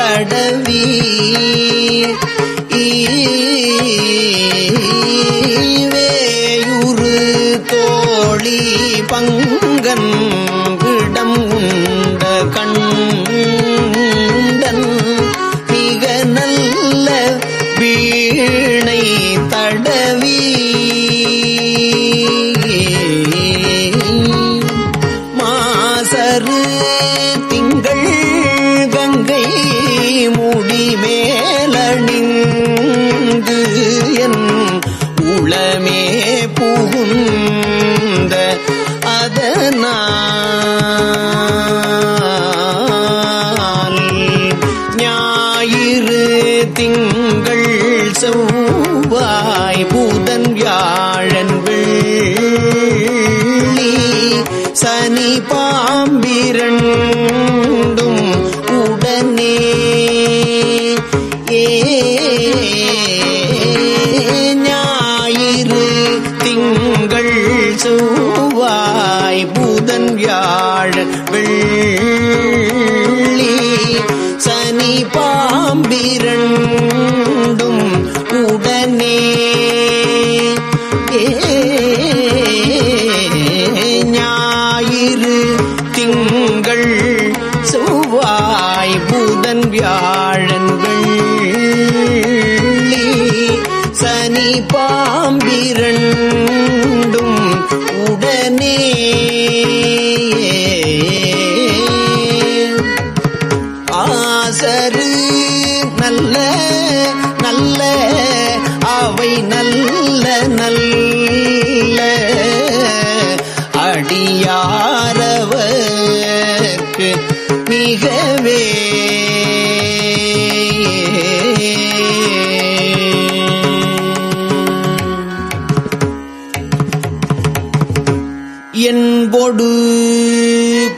தடவி வேயுறு தோழி பங்கன் இடம் உண்ட கண்டன். மிக நல்ல வீணை தடவி என்பொடு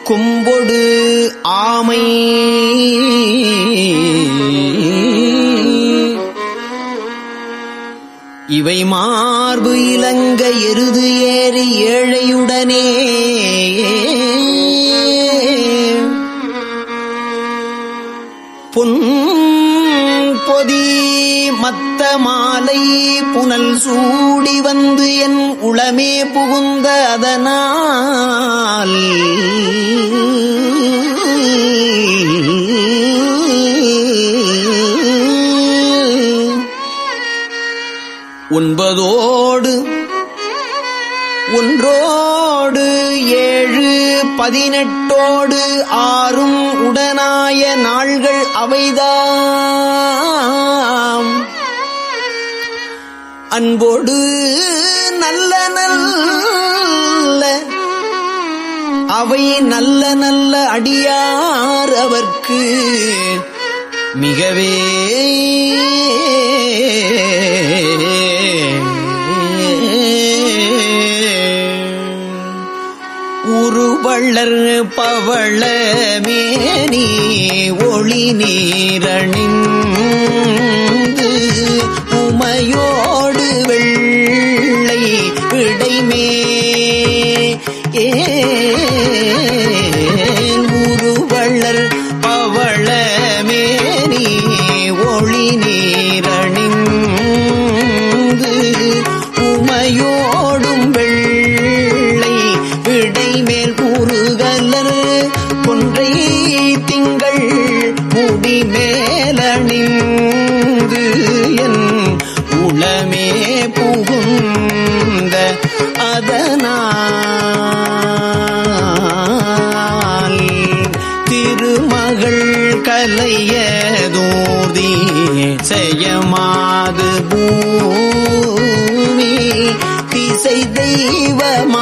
கும்பொடு ஆமை. இவை மார்பு இலங்க எருது ஏறி ஏழையுடனே. பொன் மாலை புனல் சூடி வந்து என் உளமே புகுந்த அதனால். ஒன்பதோடு ஒன்றோடு ஏழு பதினெட்டோடு ஆறும் உடனாய நாள்கள் அவைதாம். அன்போடு நல்ல நல்ல அவை நல்ல நல்ல அடியார் அவர்க்கு மிகவே உருவள்ளர் பவள மேனி ஒளி நீரணின் ಜೀವ ಮಾ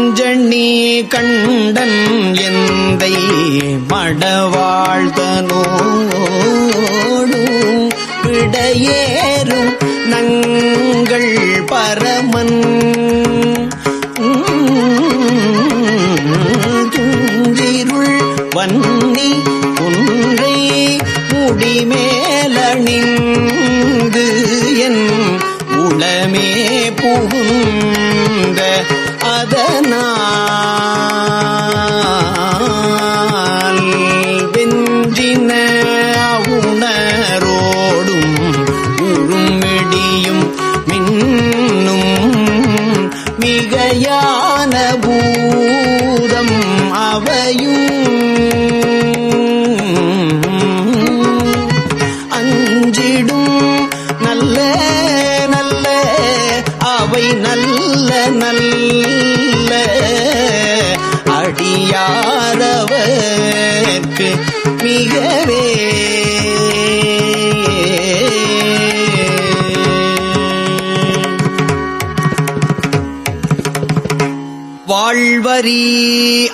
நஞ்சண்ணி கண்டன் எந்தை மடவாழ்தனோடு விடையேறும் நங்கள் பரமன். துஞ்சிருள் வன்னி குன்றை முடிமேலணிந்து மின்னும் மிகையா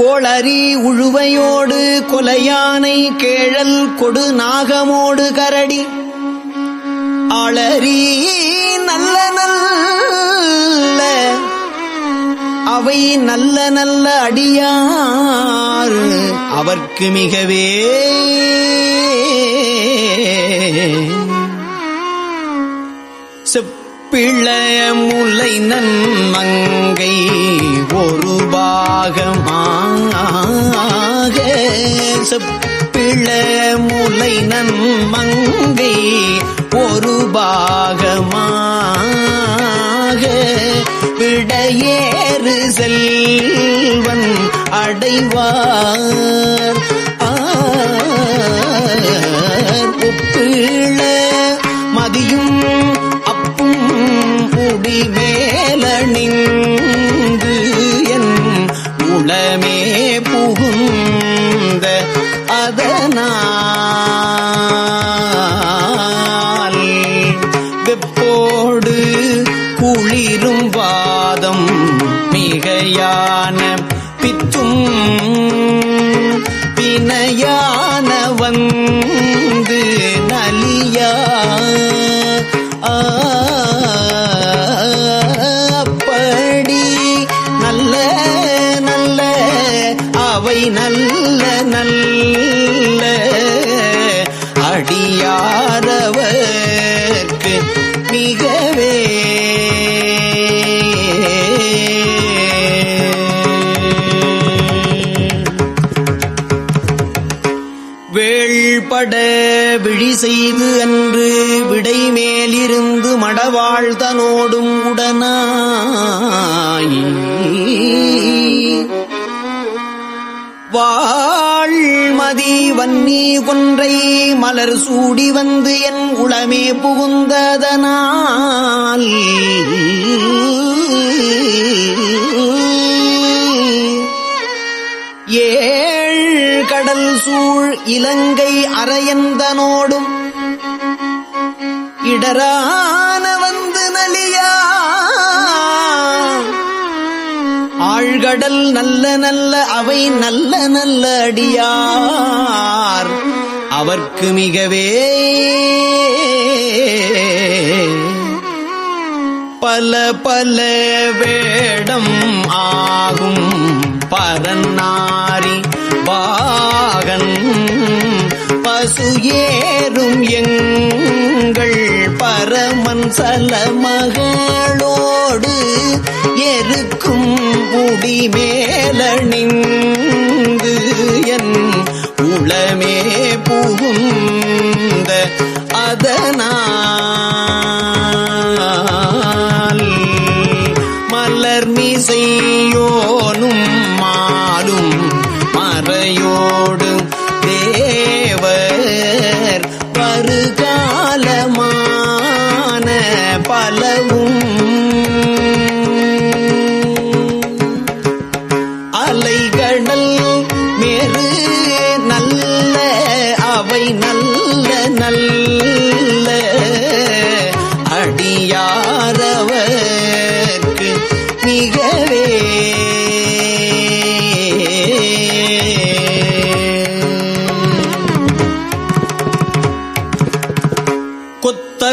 கோளறி உழுவையோடு கொலையானை கேழல் கொடு நாகமோடு கரடி. ஆளறி நல்ல நல்ல அவை நல்ல நல்ல அடியார். அவர்க்கு மிகவே செப்பிழ முலை நன்மங்கை. பாகமாக செப்பிளைய முலை நன்மங்கை ஒரு பாகமாக. விடையேறு செல்வன் அடைவார். ஒப்பிள மதியும் அப்பும் முடி மேலனின் உள்ளமே புகுந்த அதனால் வெப்போடு குளிரும் வாதம் மிகையான செய்து அன்று விடை மேலிருந்து மடவாழ்தனோடும் உடனாய். வாழ்மதி வன்னி கொன்றை மலர் சூடி வந்து என் உளமே புகுந்ததனால். ஏழ் கடல் சூழ் இலங்கை அரையந்தனோடும் இடரான வந்து நலியா? ஆழ்கடல் நல்ல நல்ல அவை நல்ல நல்ல அடியார். அவர்க்கு மிகவே பல பல வேடம் ஆகும் பரநாரி பசு ஏறும் எங்கள் பரமன் சல மகளோடு எருக்கும் முடி மேலணிந்து என் உளமே புகுந்த அதனால் மலர் மீசையோ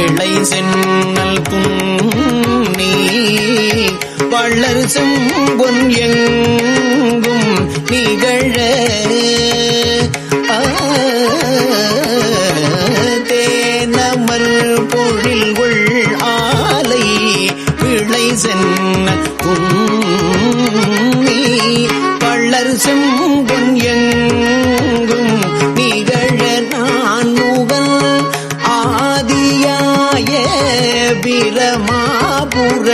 விளை சென்னல் புன்னி வள்ளர் செம்பொன் எங்கும் நிகழ ஆ, தேனமர் பொழில்கொள் ஆலை விளை சென்ன புன்னி வள்ளர் செம்பொன் எங்கும் நிகழ நான் வீரமாபுரத்து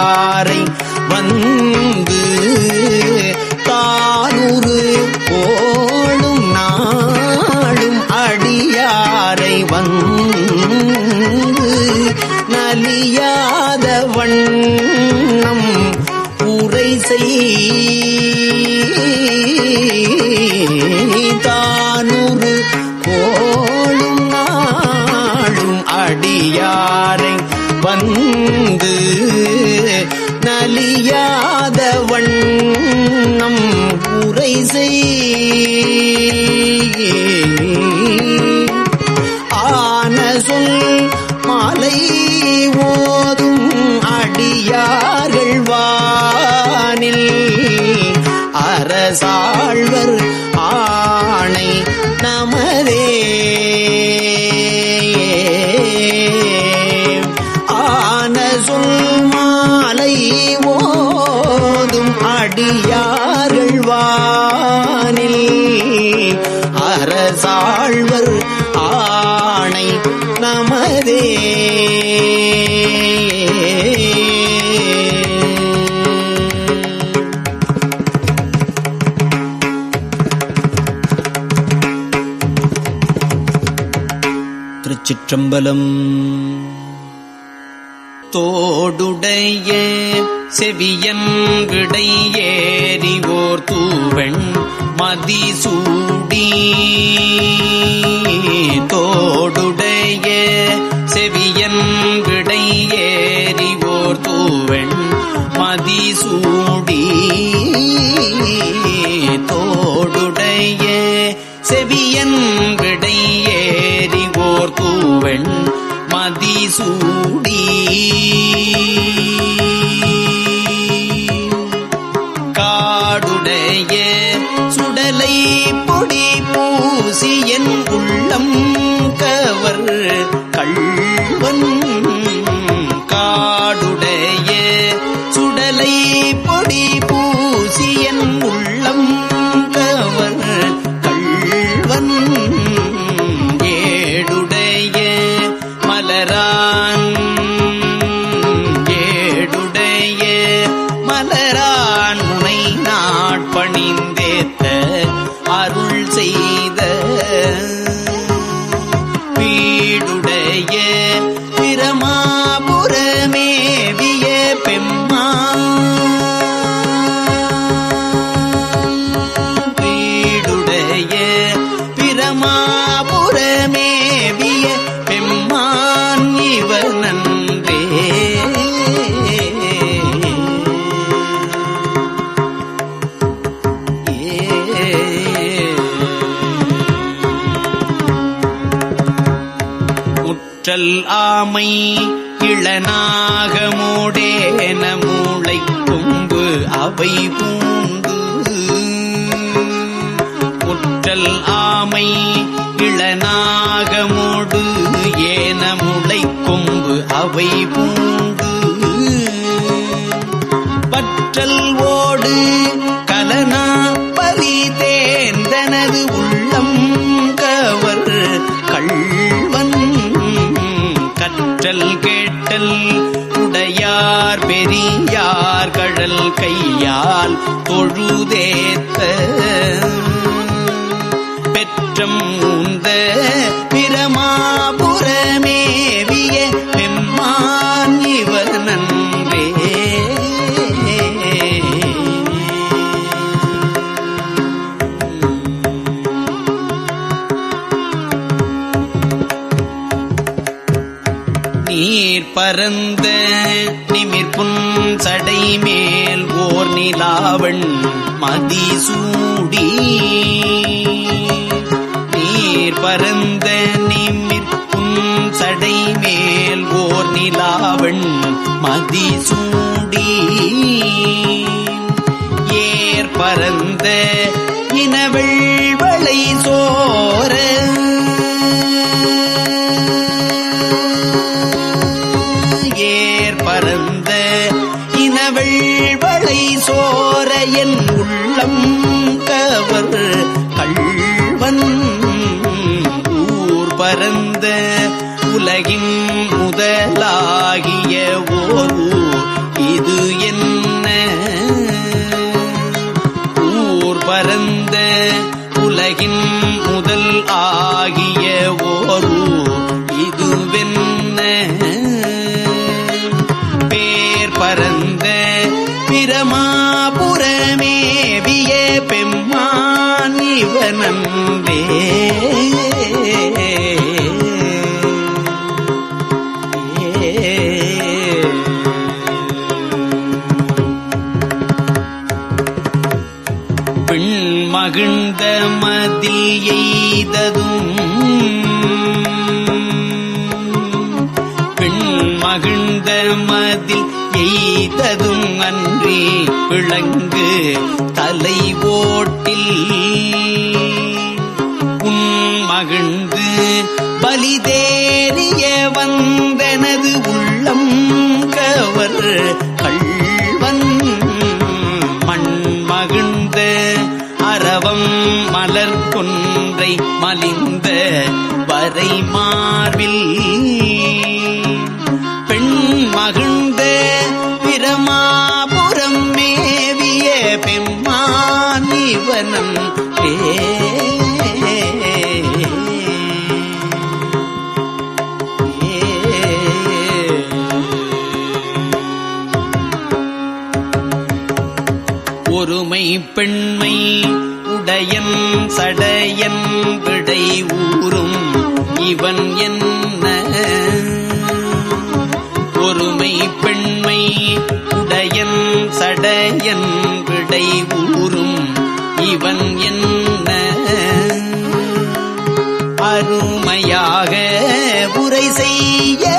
அடியாரை வந்து ஆன சொல் மாலை ஓதும் அடியார்கள் வானில் அரசாழ்வர் ஆணை நமதே. திருச்சிற்றம்பலம் தோடுடைய செவியன் விடை ஏறிவோர் தூவெண் மதிசூடி. தோடுடைய செவியன் விடை ஏறிவோர் தூவெண் மதிசூடி. தோடுடைய செவியன் விடையேறி ஏறிவோர் தூவெண் மதிசூடி காடுடைய சுடலை பொடி பூசி என் உள்ளம் கவர் கள்வன் வீடுடைய முற்றல் ஆமை இளனாக மூடேன மூளை கொம்பு அவை பூந்து முற்றல் ஆமை இளனாக மூடு ஏன முளை கொம்பு அவை பூந்து பற்றல் ஓ சூடி. நீர் பரந்த நிமிர்க்கும் சடை மேல் ஓர் நிலாவண் மதிசூடி பெம்மான் இவனந்தே மகிழ்ந்த மதில் எய்ததும். பெண் மகிழ்ந்த மதில் செய்ததும் அன்றி விளங்கு தலை ஓட்டில். உன் மகிழ்ந்து பலிதேறிய வந்தனது உள்ளம் கவர் கள்வன். மண் மகிழ்ந்த அரவம் மலர் கொன்றை மலிந்த வரை மார்பில். பெண்மை உடையன் சடையன் விடை ஊறும். இவன் என்ன? ஒருமை பெண்மை உடையன் சடையன் விடை ஊறும். இவன் என்ன? அருமையாக உரை செய்ய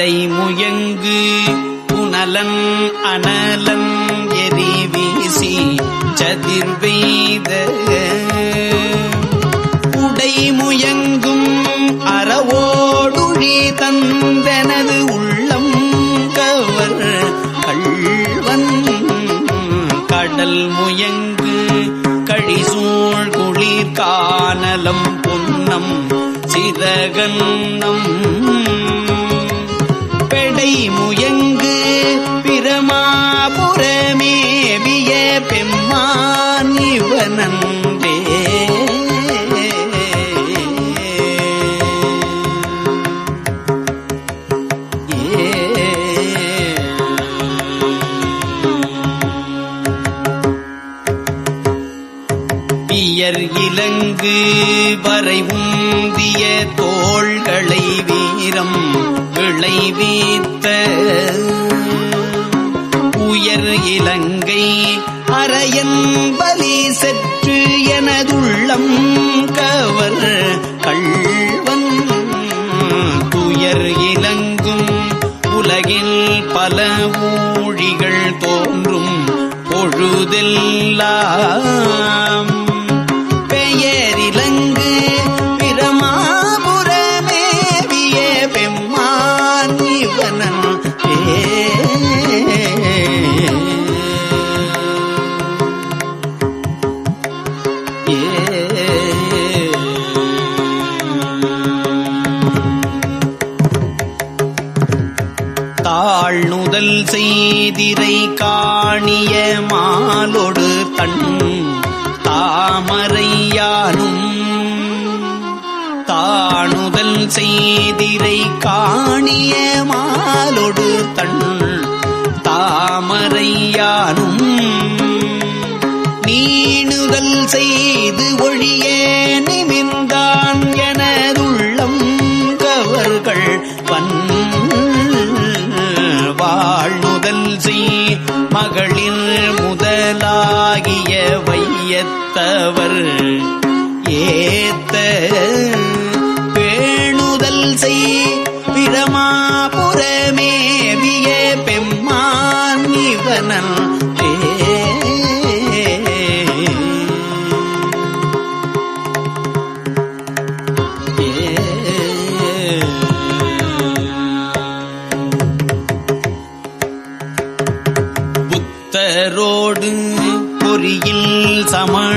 சடை முயங்கு புனலன் அனலன் எரி வீசி சதிர்வெய்த உடை முயங்கும் அறவோடுழி தந்தனது உள்ளம் கவர் கள்வன் கடல் முயங்கு கழிசூழ் குளிர் கானலம் பொன்னம் சிறகன்னம் பெடை முயங்கு பிரமாபுரமேவிய பெம்மான் இவனன்றே. பியர் இலங்கு வரை உந்திய தோள்களை வீரம் விளைவித்த உயர் இலங்கை அரையன் பலி செற்று எனதுள்ளம் கவர் கள்வன். துயர் இலங்கும் உலகில் பல ஊழிகள் தோன்றும் பொழுதெல்லாம் செய்திரை காணிய மாலொடு தன் தாமரையானும் தானுதல் செய்திரை காணிய மாலொடு தன் தாமரையானும் நீணுதல் செய்து ஒழிய நிமிந்தான் என மகளிர் முதலாகிய வையத்தவர் ஏத்த பேணுதல் செய் பிரமாபுரமேவிய பெம்மான் இவனன்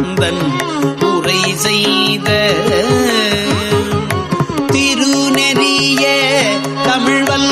சம்பந்தன் உரை செய்த திருநெறிய தமிழ்வல்